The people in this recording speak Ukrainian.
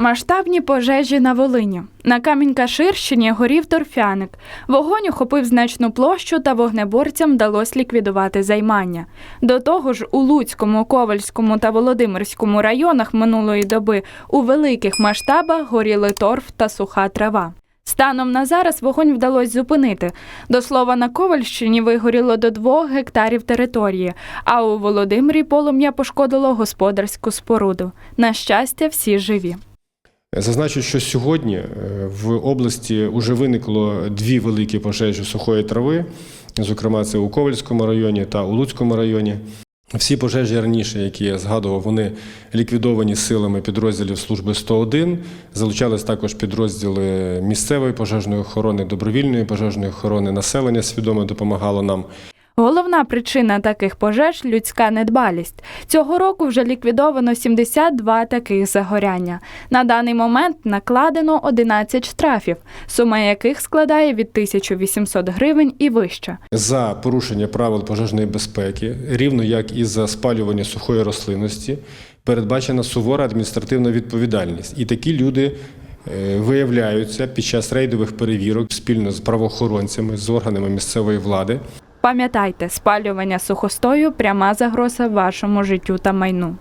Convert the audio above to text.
Масштабні пожежі на Волині. На Камінь-Каширщині горів торфяник. Вогонь охопив значну площу та вогнеборцям вдалося ліквідувати займання. До того ж, у Луцькому, Ковальському та Володимирському районах минулої доби у великих масштабах горіли торф та суха трава. Станом на зараз вогонь вдалося зупинити. До слова, на Ковальщині вигоріло до двох гектарів території, а у Володимирі полум'я пошкодило господарську споруду. На щастя, всі живі. Зазначу, що сьогодні е, в області вже виникло дві великі пожежі сухої трави, зокрема, це у Ковальському районі та у Луцькому районі. Всі пожежі раніше, які я згадував, вони ліквідовані силами підрозділів служби 101. Залучались також підрозділи місцевої пожежної охорони, добровільної пожежної охорони. Населення свідомо допомагало нам. Головна причина таких пожеж людська недбалість. Цього року вже ліквідовано 72 таких загоряння. На даний момент накладено 11 штрафів, сума яких складає від 1800 гривень і вище. за порушення правил пожежної безпеки, рівно як і за спалювання сухої рослинності, передбачена сувора адміністративна відповідальність. І такі люди е, виявляються під час рейдових перевірок спільно з правоохоронцями, з органами місцевої влади. Пам'ятайте, спалювання сухостою пряма загроза вашому життю та майну.